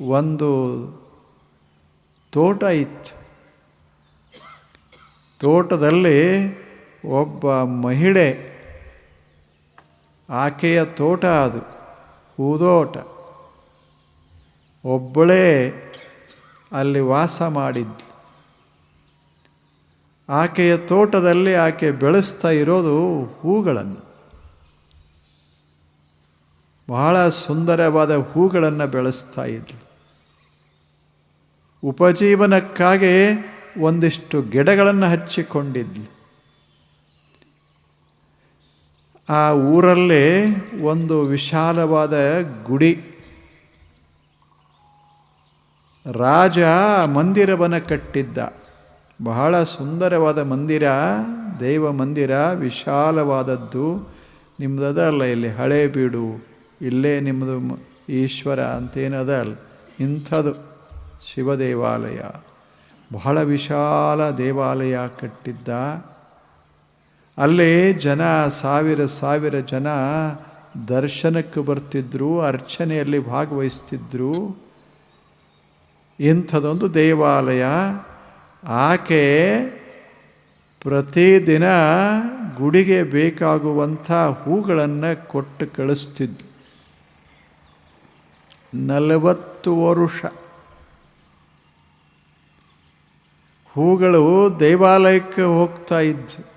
ಒಂದು ತೋಟ ಇತ್ತು. ತೋಟದಲ್ಲಿ ಒಬ್ಬ ಮಹಿಳೆ, ಆಕೆಯ ತೋಟ ಅದು, ಹೂದೋಟ. ಒಬ್ಬಳೇ ಅಲ್ಲಿ ವಾಸ ಮಾಡಿದ್ದು. ಆಕೆಯ ತೋಟದಲ್ಲಿ ಆಕೆ ಬೆಳೆಸ್ತಾ ಇರೋದು ಹೂಗಳನ್ನು. ಬಹಳ ಸುಂದರವಾದ ಹೂಗಳನ್ನು ಬೆಳೆಸ್ತಾ ಇದ್ಳು ಉಪಜೀವನಕ್ಕಾಗಿ ಒಂದಿಷ್ಟು ಗಿಡಗಳನ್ನು ಹಚ್ಚಿಕೊಂಡಿದ್ಲು. ಆ ಊರಲ್ಲೇ ಒಂದು ವಿಶಾಲವಾದ ಗುಡಿ. ರಾಜ ಮಂದಿರವನ್ನು ಕಟ್ಟಿದ್ದ. ಬಹಳ ಸುಂದರವಾದ ಮಂದಿರ, ದೈವ ಮಂದಿರ, ವಿಶಾಲವಾದದ್ದು. ನಿಮ್ಮದಲ್ಲ ಇಲ್ಲಿ ಹಳೆ ಬೀಡು, ಇಲ್ಲೇ ನಿಮ್ಮದು ಈಶ್ವರ ಅಂತೇನದ ಅಲ್ಲ ಇಂಥದ್ದು. ಶಿವ ದೇವಾಲಯ ಬಹಳ ವಿಶಾಲ ದೇವಾಲಯ ಕಟ್ಟಿದ್ದ. ಅಲ್ಲಿ ಜನ, ಸಾವಿರ ಸಾವಿರ ಜನ ದರ್ಶನಕ್ಕೆ ಬರ್ತಿದ್ದರು ಅರ್ಚನೆಯಲ್ಲಿ ಭಾಗವಹಿಸ್ತಿದ್ರು. ಇಂಥದೊಂದು ದೇವಾಲಯ. ಆಕೆ ಪ್ರತಿದಿನ ಗುಡಿಗೆ ಬೇಕಾಗುವಂಥ ಹೂಗಳನ್ನು ಕೊಟ್ಟು ಕಳಿಸ್ತಿದ್ಲು. ನಲವತ್ತು ವರುಷ. ಹೂಗಳು ದೇವಾಲಯಕ್ಕೆ ಹೋಗ್ತಾ ಇದ್ದು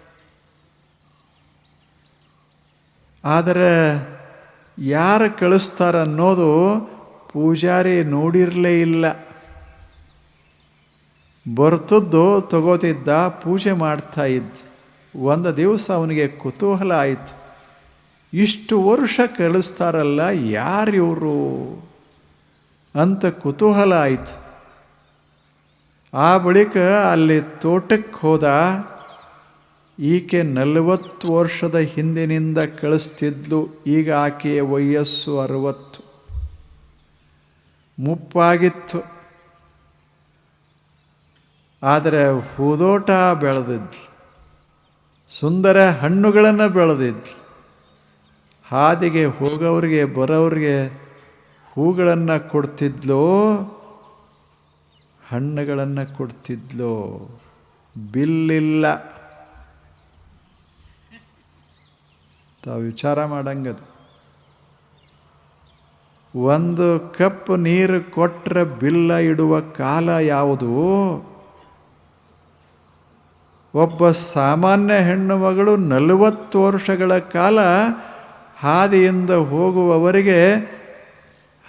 ಆದರೆ ಯಾರು ಕಳಿಸ್ತಾರ ಅನ್ನೋದು ಪೂಜಾರಿ ನೋಡಿರಲೇ ಇಲ್ಲ. ಬರ್ತದ್ದು ತಗೋತಿದ್ದ ಪೂಜೆ ಮಾಡ್ತಾ ಇದ್ದ. ಒಂದು ದಿವಸ ಅವನಿಗೆ ಕುತೂಹಲ ಆಯಿತು. ಇಷ್ಟು ವರ್ಷ ಕಳಿಸ್ತಾರಲ್ಲ ಯಾರಿವರು ಅಂತ ಕುತೂಹಲ ಆಯಿತು. ಆ ಬಳಿಕ ಅಲ್ಲಿ ತೋಟಕ್ಕೆ ಹೋದ ಈಕೆ ನಲವತ್ತು ವರ್ಷದ ಹಿಂದಿನಿಂದ ಕಳಿಸ್ತಿದ್ಲು, ಈಗ ಆಕೆಯ ವಯಸ್ಸು ಅರವತ್ತು. ಮುಪ್ಪಾಗಿತ್ತು. ಆದರೆ ಹೂದೋಟ ಬೆಳೆದಿದ್ಲು, ಸುಂದರ ಹಣ್ಣುಗಳನ್ನು ಬೆಳೆದಿದ್ಲು. ಹಾದಿಗೆ ಹೋಗೋರಿಗೆ ಬರೋರಿಗೆ ಹೂಗಳನ್ನು ಕೊಡ್ತಿದ್ಲು ಹಣ್ಣುಗಳನ್ನು ಕೊಡ್ತಿದ್ಲು? ಬಿಲ್ಲಿಲ್ಲ. ತಾವು ವಿಚಾರ ಮಾಡಂಗದು. ಒಂದು ಕಪ್ ನೀರು ಕೊಟ್ಟರೆ ಬಿಲ್ಲ ಇಡುವ ಕಾಲ ಯಾವುದು? ಒಬ್ಬ ಸಾಮಾನ್ಯ ಹೆಣ್ಣು ಮಗಳು ನಲವತ್ತು ವರ್ಷಗಳ ಕಾಲ ಹಾದಿಯಿಂದ ಹೋಗುವವರಿಗೆ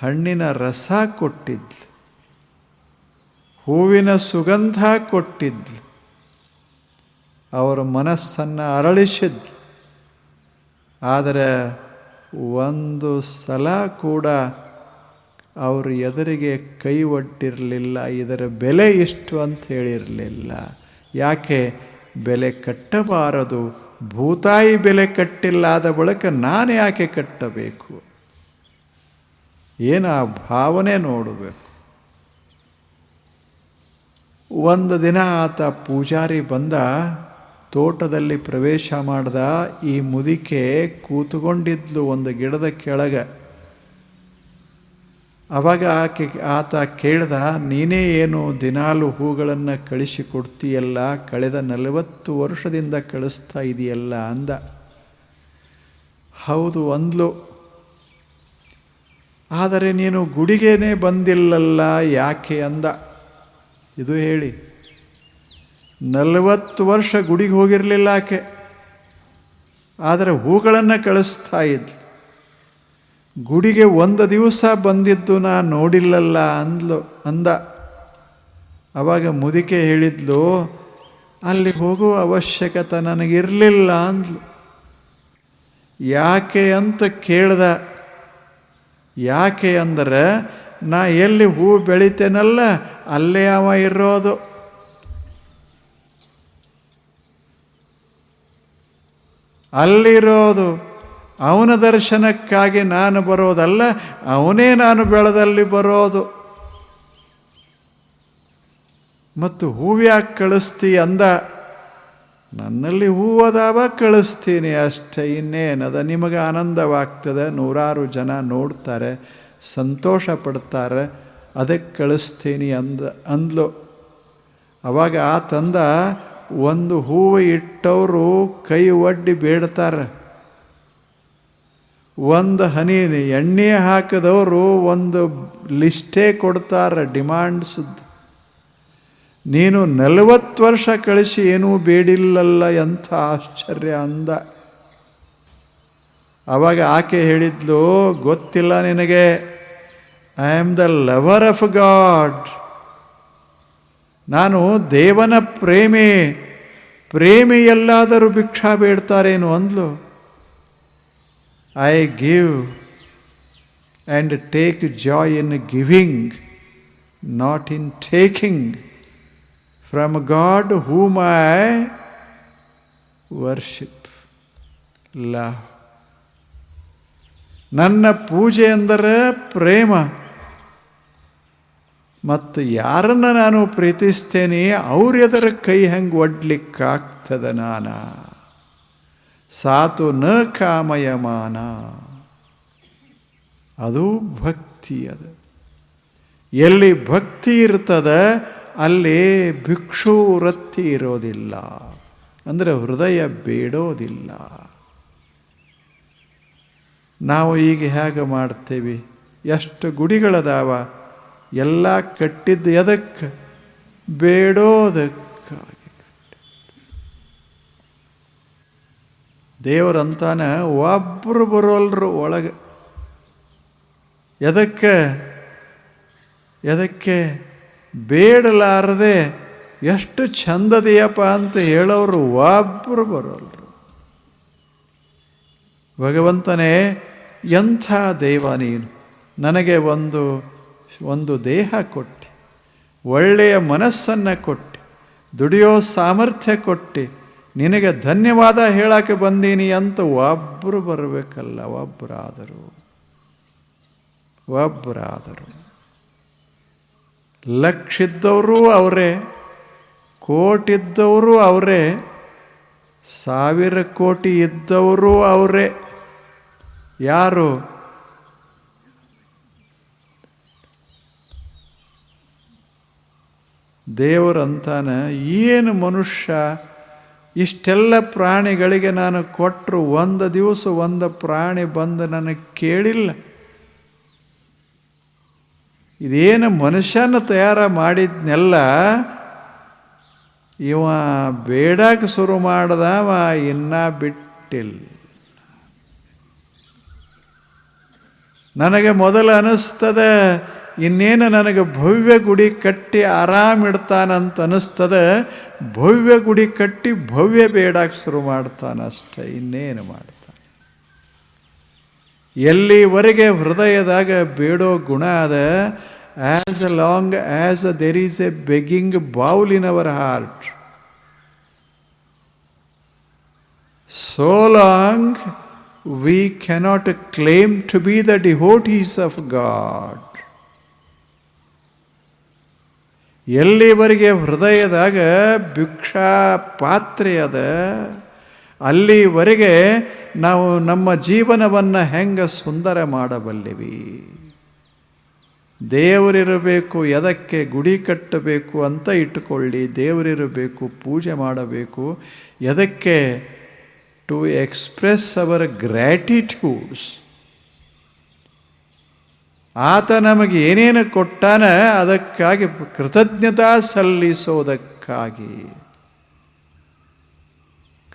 ಹಣ್ಣಿನ ರಸ ಕೊಟ್ಟಿದ್ಲು. ಹೂವಿನ ಸುಗಂಧ ಕೊಟ್ಟಿದ್ಲು. ಅವರ ಮನಸ್ಸನ್ನು ಅರಳಿಸಿದ್ಲು. ಆದರೆ ಒಂದು ಸಲ ಕೂಡ ಅವರು ಎದುರಿಗೆ ಕೈ ಒಟ್ಟಿರಲಿಲ್ಲ ಇದರ ಬೆಲೆ ಇಷ್ಟು ಅಂತ ಹೇಳಿರಲಿಲ್ಲ. ಯಾಕೆ? ಬೆಲೆ ಕಟ್ಟಬಾರದು. ಭೂತಾಯಿ ಬೆಲೆ ಕಟ್ಟಿಲ್ಲ ಆದ ಬಳಿಕ ನಾನು ಯಾಕೆ ಕಟ್ಟಬೇಕು? ಏನು ಆ ಭಾವನೆ ನೋಡಬೇಕು? ಒಂದು ದಿನ ಆತ ಪೂಜಾರಿ ಬಂದ, ತೋಟದಲ್ಲಿ ಪ್ರವೇಶ ಮಾಡ್ದ, ಈ ಮುದಿಕೆ ಕೂತ್ಕೊಂಡಿದ್ಲು ಒಂದು ಗಿಡದ ಕೆಳಗೆ. ಅವಾಗ ಆಕೆ, ಆತ ಕೇಳ್ದ, ನೀನೇ ಏನು ದಿನಾಲು ಹೂಗಳನ್ನು ಕಳಿಸಿಕೊಡ್ತೀಯಲ್ಲ, ಕಳೆದ ನಲವತ್ತು ವರ್ಷದಿಂದ ಕಳಿಸ್ತಾ ಇದೆಯಲ್ಲ ಅಂದ. ಹೌದು ಅಂದ್ಲು. ಆದರೆ ನೀನು ಗುಡಿಗೇನೆ ಬಂದಿಲ್ಲಲ್ಲ ಯಾಕೆ ಅಂದ. ಇದು ಹೇಳಿ, ನಲವತ್ತು ವರ್ಷ ಗುಡಿಗೆ ಹೋಗಿರಲಿಲ್ಲ ಆಕೆ. ಆದರೆ ಹೂಗಳನ್ನು ಕಳಿಸ್ತಾ ಇದ್ಲು. ಗುಡಿಗೆ ಒಂದು ದಿವಸ ಬಂದಿದ್ದು ನಾ ನೋಡಿಲ್ಲಲ್ಲ ಅಂದ್ಲು, ಅಂದ. ಅವಾಗ ಮುದಿಕೆ ಹೇಳಿದ್ಲು, ಅಲ್ಲಿ ಹೋಗುವ ಅವಶ್ಯಕತೆ ನನಗಿರಲಿಲ್ಲ ಅಂದ್ಲು. ಯಾಕೆ ಅಂತ ಕೇಳ್ದ. ಯಾಕೆ ಅಂದರೆ ನಾ ಎಲ್ಲಿ ಹೂ ಬೆಳಿತೇನಲ್ಲ, ಅಲ್ಲೇ ಅವ ಇರೋದು. ಅಲ್ಲಿರೋದು, ಅವನ ದರ್ಶನಕ್ಕಾಗಿ ನಾನು ಬರೋದಲ್ಲ, ಅವನೇ ನಾನು ಬೆಳೆದಲ್ಲಿ ಬರೋದು. ಮತ್ತು ಹೂವ್ಯಾಕೆ ಕಳಿಸ್ತಿ ಅಂದ, ನನ್ನಲ್ಲಿ ಹೂವದಾವ ಕಳಿಸ್ತೀನಿ ಅಷ್ಟೇ, ಇನ್ನೇನದ? ನಿಮಗೆ ಆನಂದವಾಗ್ತದೆ, ನೂರಾರು ಜನ ನೋಡ್ತಾರೆ. ಸಂತೋಷ ಪಡ್ತಾರೆ, ಅದಕ್ಕೆ ಕಳಿಸ್ತೀನಿ ಅಂದ, ಅಂದ್ಲು. ಅವಾಗ ಆ ತಂದ ಒಂದು ಹೂವು ಇಟ್ಟವರು ಕೈ ಒಡ್ಡಿ ಬೇಡ್ತಾರೆ. ಒಂದು ಹನಿ, ಎಣ್ಣೆ ಹಾಕಿದವರು ಒಂದು ಲಿಸ್ಟೇ ಕೊಡ್ತಾರೆ ಡಿಮಾಂಡ್ಸ್ ನೀನು ನಲವತ್ತು ವರ್ಷ ಕಳಿಸಿ ಏನೂ ಬೇಡಿಲ್ಲಲ್ಲ ಎಂಥ ಆಶ್ಚರ್ಯ ಅಂದ. ಅವಾಗ ಆಕೆ ಹೇಳಿದ್ಲು, ಗೊತ್ತಿಲ್ಲ ನಿನಗೆ. I am the lover of God ನಾನು ದೇವನ ಪ್ರೇಮೆ. ಪ್ರೇಮಿ ಎಲ್ಲಾದರೂ ಭಿಕ್ಷಾ ಬೇಡ್ತಾರೇನು ಅಂದ್ಲು? I give and take joy in giving not in taking from God whom I worship love ನನ್ನ ಪೂಜೆ ಅಂದರೆ ಪ್ರೇಮ. ಮತ್ತು ಯಾರನ್ನು ನಾನು ಪ್ರೀತಿಸ್ತೇನೆ, ಅವ್ರ ಎದರ ಕೈ ಹೆಂಗೆ ಒಡ್ಲಿಕ್ಕಾಗ್ತದ ನಾನ? ಸಾತು ನ ಕಾಮಯಮಾನ. ಅದು ಭಕ್ತಿ ಅದು. ಎಲ್ಲಿ ಭಕ್ತಿ ಇರ್ತದ, ಅಲ್ಲಿ ಭಿಕ್ಷು ವೃತ್ತಿ ಇರೋದಿಲ್ಲ. ಅಂದರೆ ಹೃದಯ ಬೇಡೋದಿಲ್ಲ. ನಾವು ಈಗ ಹೇಗೆ ಮಾಡ್ತೇವೆ? ಎಷ್ಟು ಗುಡಿಗಳದಾವ? ಎಲ್ಲ ಕಟ್ಟಿದ್ದು ಎದಕ್ಕೆ? ಬೇಡೋದಕ್ಕಾಗಿ ದೇವರಂತಾನ ಒಬ್ಬರು ಬರೋಲ್ರು ಒಳಗೆ. ಎದಕ್ಕೆ? ಎದಕ್ಕೆ? ಬೇಡಲಾರದೆ ಎಷ್ಟು ಚಂದದೆಯಪ್ಪ ಅಂತ ಹೇಳೋರು ಒಬ್ಬರು ಬರೋಲ್ರು. ಭಗವಂತನೇ, ಎಂಥ ದೇವ ನೀನು? ನನಗೆ ಒಂದು ಒಂದು ದೇಹ ಕೊಟ್ಟು, ಒಳ್ಳೆಯ ಮನಸ್ಸನ್ನು ಕೊಟ್ಟು, ದುಡಿಯೋ ಸಾಮರ್ಥ್ಯ ಕೊಟ್ಟು, ನಿನಗೆ ಧನ್ಯವಾದ ಹೇಳಕ್ಕೆ ಬಂದೀನಿ ಅಂತ ಒಬ್ಬರು ಬರಬೇಕಲ್ಲ ಒಬ್ಬರಾದರು ಒಬ್ಬರಾದರು ಲಕ್ಷಿದ್ದವರು ಅವರೇ, ಕೋಟಿದ್ದವರು ಅವರೇ, ಸಾವಿರ ಕೋಟಿ ಇದ್ದವರು ಅವರೇ. ಯಾರು? ದೇವರಂತಾನ ಏನು ಮನುಷ್ಯ, ಇಷ್ಟೆಲ್ಲ ಪ್ರಾಣಿಗಳಿಗೆ ನಾನು ಕೊಟ್ಟರು ಒಂದು ದಿವಸ ಒಂದು ಪ್ರಾಣಿ ಬಂದು ನನಗೆ ಕೇಳಿಲ್ಲ. ಇದೇನು ಮನುಷ್ಯನ ತಯಾರ ಮಾಡಿದ್ನೆಲ್ಲ, ಇವ ಬೇಡಕ್ಕೆ ಶುರು ಮಾಡ್ದವ, ಇನ್ನ ಬಿಟ್ಟಿಲ್ಲ. ನನಗೆ ಮೊದಲು ಅನಿಸ್ತದೆ ಇನ್ನೇನು ನನಗೆ ಭವ್ಯ ಗುಡಿ ಕಟ್ಟಿ ಆರಾಮಿಡ್ತಾನಂತ ಅನಿಸ್ತದೆ ಭವ್ಯ ಗುಡಿ ಕಟ್ಟಿ ಭವ್ಯ ಬೇಡಕ್ಕೆ ಶುರು ಮಾಡ್ತಾನಷ್ಟೆ, ಇನ್ನೇನು ಮಾಡ್ತಾನೆ ಎಲ್ಲಿವರೆಗೆ ಹೃದಯದಾಗ ಬೇಡೋ ಗುಣ ಅದ as a long as a there is a begging bowl in our heart so long we cannot claim to be the devotees of God. ಎಲ್ಲಿವರೆಗೆ ಹೃದಯದಾಗ ಭಿಕ್ಷಾ ಪಾತ್ರೆ ಅದ ಅಲ್ಲಿವರೆಗೆ ನಾವು ನಮ್ಮ ಜೀವನವನ್ನು ಹೆಂಗೆ ಸುಂದರ ಮಾಡಬಲ್ಲಿವಿ? ದೇವರಿರಬೇಕು, ಎದಕ್ಕೆ ಗುಡಿ ಕಟ್ಟಬೇಕು ಅಂತ ಇಟ್ಟುಕೊಳ್ಳಿ, ದೇವರಿರಬೇಕು, ಪೂಜೆ ಮಾಡಬೇಕು, ಎದಕ್ಕೆ ಟು ಎಕ್ಸ್ಪ್ರೆಸ್ ಅವರ್ ಗ್ರ್ಯಾಟಿಟ್ಯೂಡ್ಸ್ ಆತ ನಮಗೆ ಏನೇನು ಕೊಟ್ಟಾನ ಅದಕ್ಕಾಗಿ ಕೃತಜ್ಞತಾ ಸಲ್ಲಿಸೋದಕ್ಕಾಗಿ.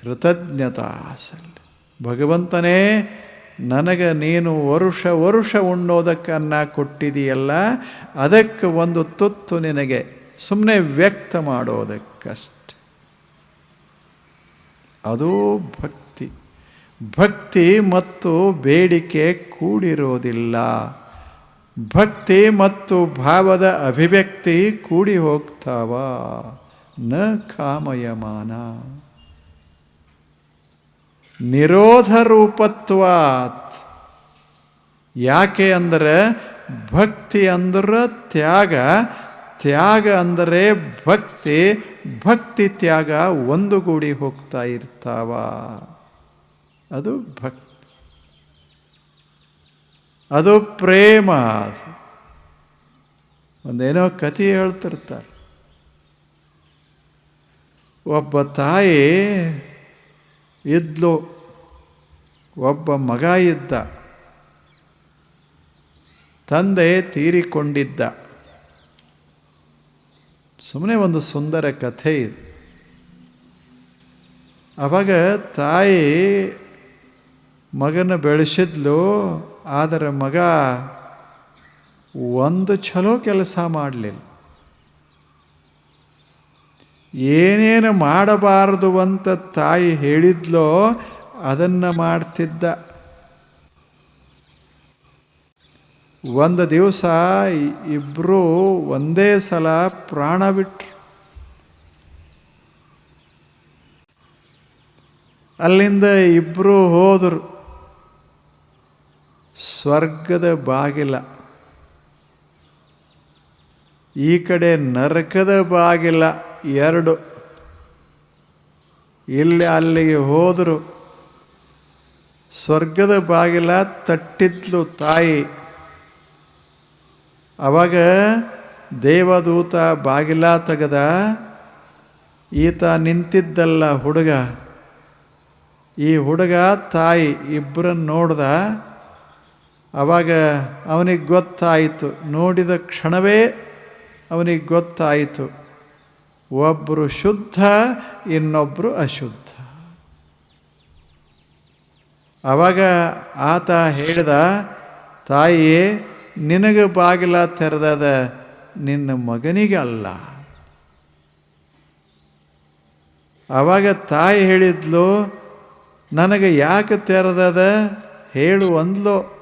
ಕೃತಜ್ಞತಾ ಸಲ್ಲಿ. ಭಗವಂತನೇ, ನನಗೆ ನೀನು ವರುಷ ವರುಷ ಉಣ್ಣೋದಕ್ಕನ್ನ ಕೊಟ್ಟಿದೆಯಲ್ಲ, ಅದಕ್ಕೆ ಒಂದು ತುತ್ತು ನಿನಗೆ ಸುಮ್ಮನೆ ವ್ಯಕ್ತ ಮಾಡೋದಕ್ಕಷ್ಟೆ. ಅದು ಭಕ್ತಿ. ಭಕ್ತಿ ಮತ್ತು ಬೇಡಿಕೆ ಕೂಡಿರೋದಿಲ್ಲ. ಭಕ್ತಿ ಮತ್ತು ಭಾವದ ಅಭಿವ್ಯಕ್ತಿ ಕೂಡಿ ಹೋಗ್ತಾವ. ನ ಕಾಮಯಮಾನ. ನಿರೋಧ ರೂಪತ್ವಾತ್. ಯಾಕೆ ಅಂದರೆ ಭಕ್ತಿ ಅಂದ್ರೆ ತ್ಯಾಗ. ತ್ಯಾಗ ಅಂದರೆ ಭಕ್ತಿ. ಭಕ್ತಿ ತ್ಯಾಗ ಒಂದುಗೂಡಿ ಹೋಗ್ತಾ ಇರ್ತಾವ. ಅದು ಭಕ್ತಿ. ಅದು ಪ್ರೇಮ. ಒಂದೇನೋ ಕಥೆ ಹೇಳ್ತಿರ್ತಾರೆ. ಒಬ್ಬ ತಾಯಿ ಇದ್ಲು, ಒಬ್ಬ ಮಗ ಇದ್ದ, ತಂದೆ ತೀರಿಕೊಂಡಿದ್ದ. ಸುಮ್ಮನೆ ಒಂದು ಸುಂದರ ಕಥೆ ಇದು. ಅವಾಗ ತಾಯಿ ಮಗನ ಬೆಳೆಸಿದ್ಲು ಆದರೆ ಮಗ ಒಂದು ಚಲೋ ಕೆಲಸ ಮಾಡಲಿಲ್ಲ. ಏನೇನು ಮಾಡಬಾರದು ಅಂತ ತಾಯಿ ಹೇಳಿದ್ಲೋ ಅದನ್ನು ಮಾಡ್ತಿದ್ದ. ಒಂದು ದಿವಸ ಇಬ್ಬರು ಒಂದೇ ಸಲ ಪ್ರಾಣ ಬಿಟ್ರು. ಅಲ್ಲಿಂದ ಇಬ್ಬರು ಹೋದರು. ಸ್ವರ್ಗದ ಬಾಗಿಲ. ಈ ಕಡೆ ನರಕದ ಬಾಗಿಲ ಎರಡು. ಇಲ್ಲಿ ಅಲ್ಲಿಗೆ ಹೋದರು ಸ್ವರ್ಗದ ಬಾಗಿಲ ತಟ್ಟಿದ್ಲು ತಾಯಿ. ಅವಾಗ ದೇವದೂತ ಬಾಗಿಲ ತೆಗೆದ, ಈತ ನಿಂತಿದ್ದಲ್ಲ ಹುಡುಗ. ಈ ಹುಡುಗ ತಾಯಿ ಇಬ್ಬರನ್ನು ನೋಡ್ದ ಅವಾಗ ಅವನಿಗೆ ಗೊತ್ತಾಯಿತು. ನೋಡಿದ ಕ್ಷಣವೇ ಅವನಿಗೆ ಗೊತ್ತಾಯಿತು. ಒಬ್ಬರು ಶುದ್ಧ ಇನ್ನೊಬ್ಬರು ಅಶುದ್ಧ. ಆವಾಗ ಆತ ಹೇಳಿದ, ತಾಯಿಯೇ, ನಿನಗೆ ಬಾಗಿಲ ತೆರೆದದ ನಿನ್ನ ಮಗನಿಗೆ ಅಲ್ಲ. ಆವಾಗ ತಾಯಿ ಹೇಳಿದ್ಲು, ನನಗೆ ಯಾಕೆ ತೆರೆದದ? ಹೇಳು ಅಂದ್ಲು.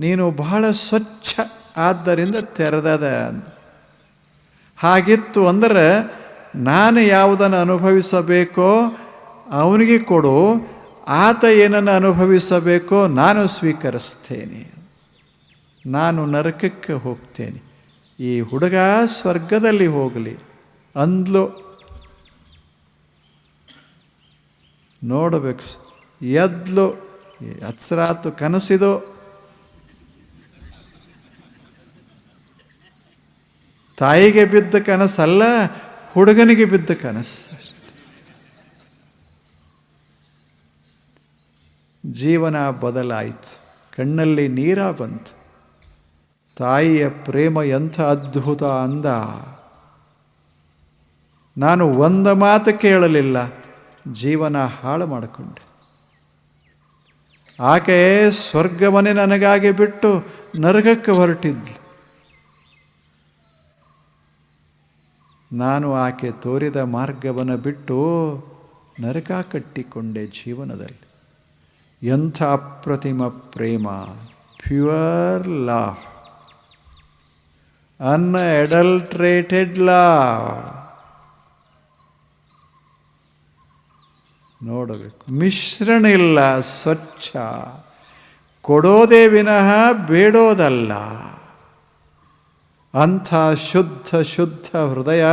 ನೀನು ಬಹಳ ಸ್ವಚ್ಛ ಆದ್ದರಿಂದ ತೆರೆದದ ಹಾಗಿತ್ತು ಅಂದರೆ ನಾನು ಯಾವುದನ್ನು ಅನುಭವಿಸಬೇಕೋ ಅವನಿಗೆ ಕೊಡು, ಆತ ಏನನ್ನು ಅನುಭವಿಸಬೇಕೋ ನಾನು ಸ್ವೀಕರಿಸ್ತೇನೆ. ನಾನು ನರಕಕ್ಕೆ ಹೋಗ್ತೇನೆ. ಈ ಹುಡುಗ ಸ್ವರ್ಗದಲ್ಲಿ ಹೋಗಲಿ. ಅಂದ್ಲು. ನೋಡಬೇಕು. ಎದ್ಲು. ಹತ್ಸರಾತು ಕನಸಿದು. ತಾಯಿಗೆ ಬಿದ್ದ ಕನಸಲ್ಲ, ಹುಡುಗನಿಗೆ ಬಿದ್ದ ಕನಸು ಜೀವನ ಬದಲಾಯಿತು, ಕಣ್ಣಲ್ಲಿ ನೀರ ಬಂತು. ತಾಯಿಯ ಪ್ರೇಮ ಎಂಥ ಅದ್ಭುತ ಅಂದ? ನಾನು ಒಂದು ಮಾತು ಕೇಳಲಿಲ್ಲ, ಜೀವನ ಹಾಳು ಮಾಡಿಕೊಂಡೆ. ಆಕೆ ಸ್ವರ್ಗವನ್ನೇ ನನಗಾಗಿ ಬಿಟ್ಟು ನರಕಕ್ಕೆ ಹೊರಟಿದ್ಲು. ನಾನು ಆಕೆ ತೋರಿದ ಮಾರ್ಗವನ್ನು ಬಿಟ್ಟು ನರಕ ಕಟ್ಟಿಕೊಂಡೆ ಜೀವನದಲ್ಲಿ. ಎಂಥ ಅಪ್ರತಿಮ ಪ್ರೇಮ, ಪ್ಯೂರ್ ಲವ್. ಅನ್ಎಡಲ್ಟ್ರೇಟೆಡ್ ಲವ್ ನೋಡಬೇಕು. ಮಿಶ್ರಣ ಇಲ್ಲ, ಸ್ವಚ್ಛ. ಕೊಡೋದೇ ವಿನಃ ಬೇಡೋದಲ್ಲ. ಅಂಥ ಶುದ್ಧ ಶುದ್ಧ ಹೃದಯ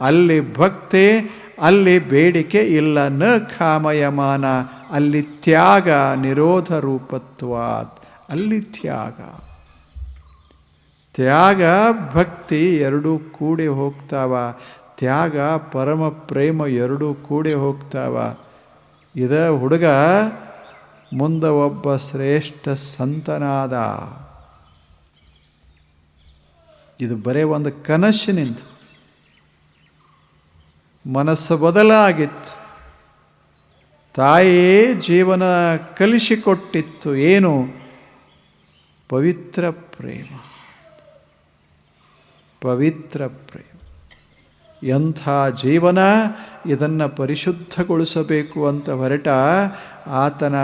ಅಲ್ಲಿ ಭಕ್ತಿ, ಅಲ್ಲಿ ಬೇಡಿಕೆ ಇಲ್ಲ. ನ ಕಾಮಯಮಾನ, ಅಲ್ಲಿ ತ್ಯಾಗ, ನಿರೋಧ ರೂಪತ್ವ ಅಲ್ಲಿ ತ್ಯಾಗ. ತ್ಯಾಗ, ಭಕ್ತಿ ಎರಡೂ ಕೂಡಿ ಹೋಗ್ತಾವ. ತ್ಯಾಗ, ಪರಮ ಪ್ರೇಮ ಎರಡೂ ಕೂಡಿ ಹೋಗ್ತಾವ. ಇದ ಹುಡುಗ ಮುಂದೆ ಒಬ್ಬ ಶ್ರೇಷ್ಠ ಸಂತನಾದ. ಇದು ಬರೇ ಒಂದು ಕನಸಿನಿಂದ. ಮನಸ್ಸು ಬದಲಾಗಿತ್ತು. ತಾಯೇ ಜೀವನ ಕಲಿಸಿಕೊಟ್ಟಿತ್ತು. ಏನು? ಪವಿತ್ರ ಪ್ರೇಮ. ಪವಿತ್ರ ಪ್ರೇಮ. ಎಂಥ ಜೀವನ ಇದನ್ನು ಪರಿಶುದ್ಧಗೊಳಿಸಬೇಕು ಅಂತ ಹೊರಟ ಆತನ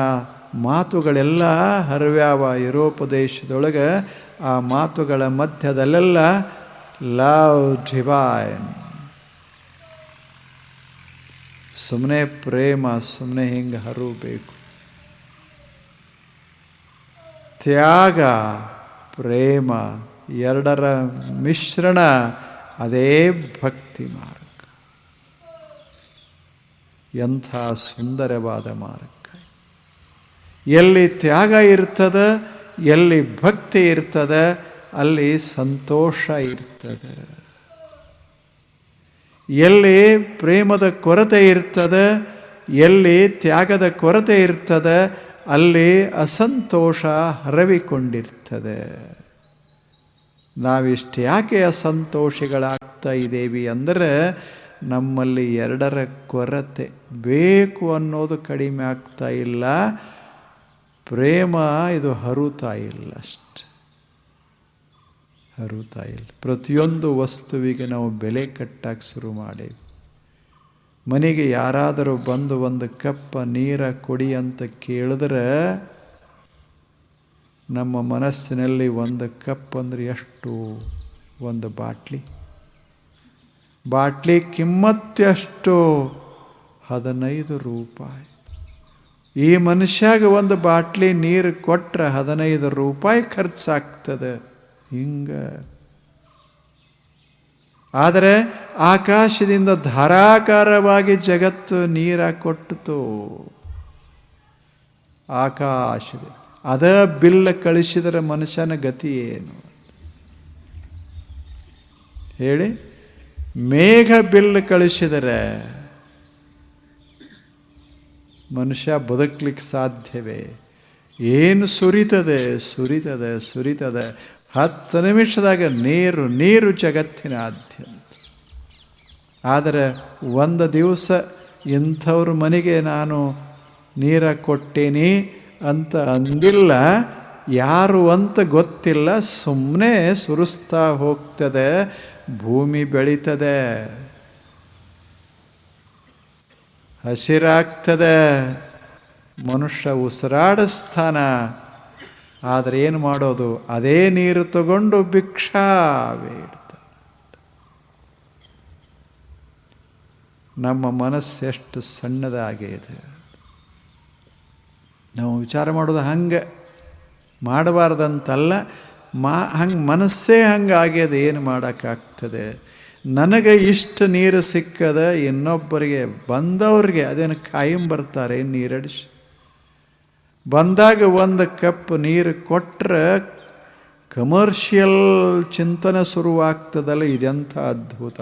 ಮಾತುಗಳೆಲ್ಲ ಹರವ್ಯಾವ ಯುರೋಪ ದೇಶದೊಳಗೆ ಆ ಮಾತುಗಳ ಮಧ್ಯದಲ್ಲೆಲ್ಲ ಲವ್ ಡಿವೈನ್. ಸುಮ್ಮನೆ ಪ್ರೇಮ ಸುಮ್ಮನೆ ಹಿಂಗೆ ಹರಬೇಕು. ತ್ಯಾಗ, ಪ್ರೇಮ, ಎರಡರ ಮಿಶ್ರಣ, ಅದೇ ಭಕ್ತಿ ಮಾರ್ಗ. ಎಂಥ ಸುಂದರವಾದ ಮಾರ್ಗ. ಎಲ್ಲಿ ತ್ಯಾಗ ಇರ್ತದ ಎಲ್ಲಿ ಭಕ್ತಿ ಇರ್ತದೆ, ಅಲ್ಲಿ ಸಂತೋಷ ಇರ್ತದೆ. ಎಲ್ಲಿ ಪ್ರೇಮದ ಕೊರತೆ ಇರ್ತದೆ, ಎಲ್ಲಿ ತ್ಯಾಗದ ಕೊರತೆ ಇರ್ತದೆ, ಅಲ್ಲಿ ಅಸಂತೋಷ ಹರವಿಕೊಂಡಿರ್ತದೆ. ನಾವಿಷ್ಟು ಯಾಕೆ ಅಸಂತೋಷಿಗಳಾಗ್ತಾ ಇದ್ದೀವಿ ಅಂದರೆ, ನಮ್ಮಲ್ಲಿ ಎರಡರ ಕೊರತೆ ಬೇಕು ಅನ್ನೋದು ಕಡಿಮೆ ಆಗ್ತಾ ಇಲ್ಲ. ಪ್ರೇಮ ಇದು ಹರುತಾ ಇಲ್ಲ ಅಷ್ಟು. ಹರುತಾ ಇಲ್ಲ. ಪ್ರತಿಯೊಂದು ವಸ್ತುವಿಗೆ ನಾವು ಬೆಲೆ ಕಟ್ಟಕ್ಕೆ ಶುರು ಮಾಡೇವಿ ಮನೆಗೆ ಯಾರಾದರೂ ಬಂದು ಒಂದು ಕಪ್ಪ ನೀರ ಕೊಡಿ ಅಂತ ಕೇಳಿದ್ರೆ ನಮ್ಮ ಮನಸ್ಸಿನಲ್ಲಿ ಒಂದು ಕಪ್ ಅಂದರೆ ಎಷ್ಟು? ಒಂದು ಬಾಟ್ಲಿ. ಬಾಟ್ಲಿ ಕಿಮ್ಮತ್ತು ಎಷ್ಟು ಹದಿನೈದು ರೂಪಾಯಿ. ಈ ಮನುಷ್ಯಾಗ ಒಂದು ಬಾಟ್ಲಿ ನೀರು ಕೊಟ್ಟರೆ ಹದಿನೈದು ರೂಪಾಯಿ ಖರ್ಚಾಗ್ತದೆ. ಹಿಂಗೆ. ಆದರೆ ಆಕಾಶದಿಂದ ಧಾರಾಕಾರವಾಗಿ ಜಗತ್ತು ನೀರ ಕೊಟ್ಟಿತು. ಆಕಾಶದ ಅದ ಬಿಲ್ಲ ಕಳಿಸಿದರೆ ಮನುಷ್ಯನ ಗತಿ ಏನು? ಹೇಳಿ, ಮೇಘ ಬಿಲ್ ಕಳಿಸಿದರೆ ಮನುಷ್ಯ ಬದುಕಲಿಕ್ಕೆ ಸಾಧ್ಯವೇ? ಏನು ಸುರಿತದೆ ಸುರಿತದೆ ಸುರಿತದೆ. ಹತ್ತು ನಿಮಿಷದಾಗ ನೀರು ನೀರು ಜಗತ್ತಿನಾದ್ಯಂತ. ಆದರೆ ಒಂದು ದಿವಸ ಇಂಥವ್ರ ಮನೆಗೆ ನಾನು ನೀರ ಕೊಟ್ಟೇನಿ ಅಂತ ಅಂದಿಲ್ಲ. ಯಾರು ಅಂತ ಗೊತ್ತಿಲ್ಲ. ಸುಮ್ಮನೆ ಸುರಿಸ್ತಾ ಹೋಗ್ತದೆ. ಭೂಮಿ ಬೆಳೀತದೆ. ಹಸಿರಾಗ್ತದೆ. ಮನುಷ್ಯ ಉಸಿರಾಡಿಸ್ತಾನ ಆದರೆ ಏನು ಮಾಡೋದು? ಅದೇ ನೀರು ತಗೊಂಡು ಭಿಕ್ಷಾ ಬೇಡ್ತ ನಮ್ಮ ಮನಸ್ಸು ಎಷ್ಟು ಸಣ್ಣದಾಗಿದೆ ನಾವು ವಿಚಾರ ಮಾಡೋದು ಹಂಗೆ. ಮಾಡಬಾರ್ದಂತಲ್ಲ. ಮಾ ಹಂಗೆ ಮನಸ್ಸೇ ಹಂಗೆ ಆಗ್ಯದ ಏನು ಮಾಡೋಕ್ಕಾಗ್ತದೆ? ನನಗೆ ಇಷ್ಟು ನೀರು ಸಿಕ್ಕದ ಇನ್ನೊಬ್ಬರಿಗೆ, ಬಂದವ್ರಿಗೆ ಅದೇನು ಕಾಯಂ ಬರ್ತಾರೆ ನೀರಡಿಸಿ ಬಂದಾಗ ಒಂದು ಕಪ್ ನೀರು ಕೊಟ್ಟರೆ ಕಮರ್ಷಿಯಲ್ ಚಿಂತನೆ ಶುರುವಾಗ್ತದಲ್ಲ, ಇದೆಂಥ ಅದ್ಭುತ.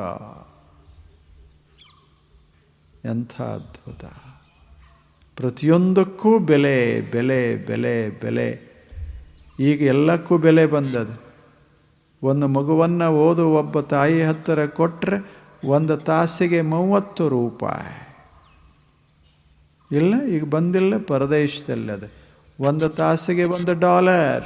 ಎಂಥ ಅದ್ಭುತ. ಪ್ರತಿಯೊಂದಕ್ಕೂ ಬೆಲೆ ಬೆಲೆ ಬೆಲೆ ಬೆಲೆ. ಈಗ ಎಲ್ಲಕ್ಕೂ ಬೆಲೆ ಬಂದದ ಒಂದು ಮಗುವನ್ನು ಓದು ಒಬ್ಬ ತಾಯಿ ಹತ್ತಿರ ಕೊಟ್ಟರೆ ಒಂದು ತಾಸಿಗೆ ಮೂವತ್ತು ರೂಪಾಯಿ. ಇಲ್ಲ, ಈಗ ಬಂದಿಲ್ಲ, ಪರದೇಶದಲ್ಲಿ ಅದು. ಒಂದು ತಾಸಿಗೆ ಒಂದು ಡಾಲರ್.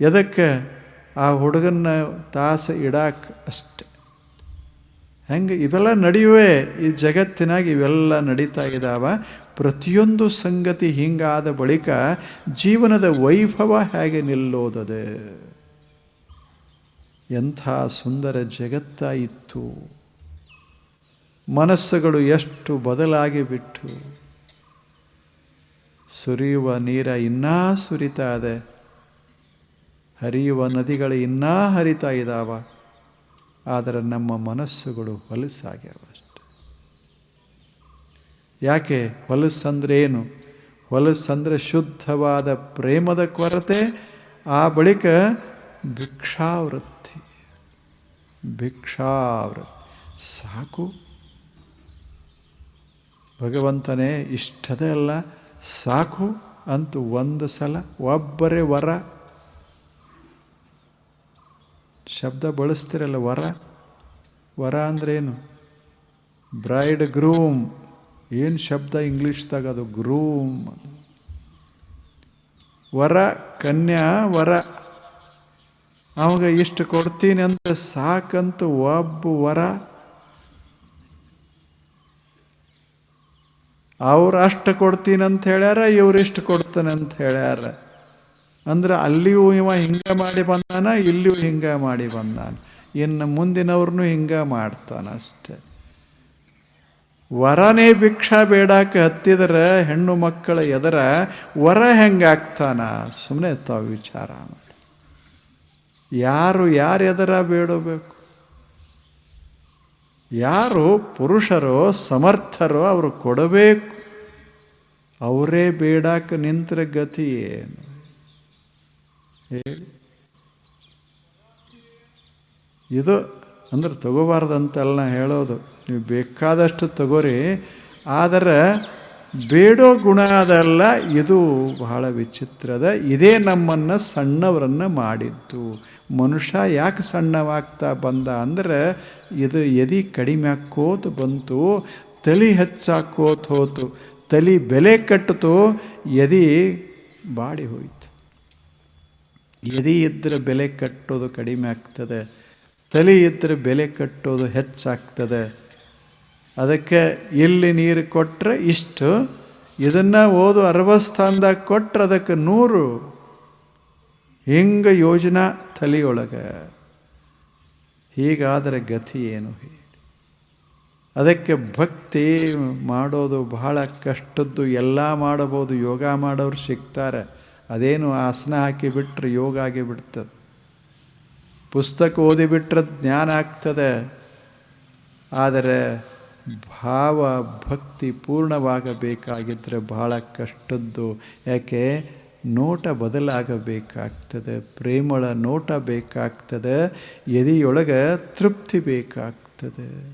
ಎದಕ್ಕೆ? ಆ ಹುಡುಗನ ತಾಸು ಇಡಾಕ ಅಷ್ಟೆ. ಹೆಂಗೆ? ಇದೆಲ್ಲ ನಡೆಯುವೆ ಈ ಜಗತ್ತಿನಾಗ ಇವೆಲ್ಲ ನಡೀತಾ ಇದ್ದಾವ ಪ್ರತಿಯೊಂದು ಸಂಗತಿ ಹಿಂಗಾದ ಬಳಿಕ ಜೀವನದ ವೈಭವ ಹೇಗೆ ನಿಲ್ಲೋದದೆ? ಎಂಥ ಸುಂದರ ಜಗತ್ತಾಯಿತ್ತು. ಮನಸ್ಸುಗಳು ಎಷ್ಟು ಬದಲಾಗಿ ಬಿಟ್ಟು. ಸುರಿಯುವ ನೀರ ಇನ್ನೂ ಸುರಿತಾ ಇದೆ ಹರಿಯುವ ನದಿಗಳು ಇನ್ನೂ ಹರಿತಾ ಇದ್ದಾವ ಆದರೆ ನಮ್ಮ ಮನಸ್ಸುಗಳು ಹೊಲಸಾಗ್ಯಾವ. ಯಾಕೆ? ಹೊಲಸಂದ್ರೆ ಏನು ಹೊಲಸಂದ್ರೆ ಶುದ್ಧವಾದ ಪ್ರೇಮದ ಕೊರತೆ, ಆ ಬಳಿಕ ಭಿಕ್ಷಾವೃತ್ತಿ. ಭಿಕ್ಷಾವೃತ್ತಿ. ಸಾಕು. ಭಗವಂತನೇ, ಇಷ್ಟದೇ ಅಲ್ಲ, ಸಾಕು ಅಂತೂ ಒಂದು ಸಲ, ಒಬ್ಬರೇ ವರ. ಶಬ್ದ ಬಳಸ್ತಿರಲ್ಲ, ವರ. ವರ ಅಂದ್ರೇನು? Bride groom. ಏನು ಶಬ್ದ ಇಂಗ್ಲೀಷ್ದಾಗ ಅದು? ಗ್ರೂಮ್. ವರ ಕನ್ಯಾ, ವರ. ಅವಾಗ ಇಷ್ಟು ಕೊಡ್ತೀನಿ ಅಂತ ಸಾಕಂತ ಒಬ್ಬ ವರ. ಅವ್ರು ಅಷ್ಟು ಕೊಡ್ತೀನಿ ಅಂತ ಹೇಳ್ಯಾರ, ಇವ್ರು ಇಷ್ಟು ಕೊಡ್ತಾನೆ ಅಂತ ಹೇಳ್ಯಾರ. ಅಂದ್ರೆ ಅಲ್ಲಿಯೂ ಇವ ಹಿಂಗೆ ಮಾಡಿ ಬಂದಾನ, ಇಲ್ಲಿಯೂ ಹಿಂಗೆ ಮಾಡಿ ಬಂದಾನ. ಇನ್ನು ಮುಂದಿನವ್ರನ್ನೂ ಹಿಂಗೆ ಮಾಡ್ತಾನ ಅಷ್ಟೆ ವರನೇ ಭಿಕ್ಷಾ ಬೇಡಕ್ಕೆ ಹತ್ತಿದ್ರೆ ಹೆಣ್ಣು ಮಕ್ಕಳ ಎದರ ವರ ಹೆಂಗಾಗ್ತಾನ? ಸುಮ್ಮನೆ ತಾವು ವಿಚಾರ ಯಾರು ಯಾರು ಎದರ ಬೇಡಬೇಕು? ಯಾರು ಪುರುಷರು ಸಮರ್ಥರು ಅವರು ಕೊಡಬೇಕು? ಅವರೇ ಬೇಡಕ್ಕೆ ನಿಂತರ ಗತಿ ಏನು? ಇದು ಅಂದ್ರೆ ತಗೋಬಾರ್ದಂತೆಲ್ಲ ಹೇಳೋದು. ನೀವು ಬೇಕಾದಷ್ಟು ತಗೋರಿ, ಆದರೆ ಬೇಡೋ ಗುಣ ಅದಲ್ಲ ಇದು ಬಹಳ ವಿಚಿತ್ರದ ಇದೇ ನಮ್ಮನ್ನು ಸಣ್ಣವರನ್ನು ಮಾಡಿದ್ದು. ಮನುಷ್ಯ ಯಾಕೆ ಸಣ್ಣವಾಗ್ತಾ ಬಂದ ಅಂದ್ರೆ ಇದು ಎದಿ ಕಡಿಮೆ ಹಾಕೋತು ಬಂತು, ತಲೆ ಹೆಚ್ಚಾಕೋತ ಹೋತು, ತಲೆ ಬೆಲೆ ಕಟ್ಟಿತು, ಎದಿ ಬಾಡಿ ಹೋಯ್ತು. ಎದಿ ಇದ್ದರೆ ಬೆಲೆ ಕಟ್ಟೋದು ಕಡಿಮೆ ಆಗ್ತದೆ. ತಲೆ ಇದ್ದರೆ ಬೆಲೆ ಕಟ್ಟೋದು ಹೆಚ್ಚಾಗ್ತದೆ. ಅದಕ್ಕೆ ಇಲ್ಲಿ ನೀರು ಕೊಟ್ಟರೆ ಇಷ್ಟು, ಇದನ್ನು ಓದು ಅರವತ್ತು ಕೊಟ್ಟರೆ ಅದಕ್ಕೆ ನೂರು. ಹಿಂಗೆ ಯೋಜನಾ ತಲೆಯೊಳಗೆ? ಹೀಗಾದರೆ ಗತಿ ಏನು? ಹೇಳಿ ಅದಕ್ಕೆ ಭಕ್ತಿ ಮಾಡೋದು ಬಹಳ ಕಷ್ಟದ್ದು. ಎಲ್ಲ ಮಾಡಬಹುದು, ಯೋಗ ಮಾಡೋರು ಸಿಗ್ತಾರೆ. ಅದೇನು ಆಸನ ಹಾಕಿ ಬಿಟ್ಟರೆ ಯೋಗ ಆಗಿ ಬಿಡ್ತದೆ. ಪುಸ್ತಕ ಓದಿಬಿಟ್ರೆ ಜ್ಞಾನ ಆಗ್ತದೆ. ಆದರೆ ಭಾವ ಭಕ್ತಿ ಪೂರ್ಣವಾಗಬೇಕಾಗಿದ್ದರೆ ಬಹಳ ಕಷ್ಟದ್ದು. ಯಾಕೆ? ನೋಟ ಬದಲಾಗಬೇಕಾಗ್ತದೆ. ಪ್ರೇಮಳ ನೋಟ ಬೇಕಾಗ್ತದೆ. ಎದೆಯೊಳಗೆ ತೃಪ್ತಿ ಬೇಕಾಗ್ತದೆ.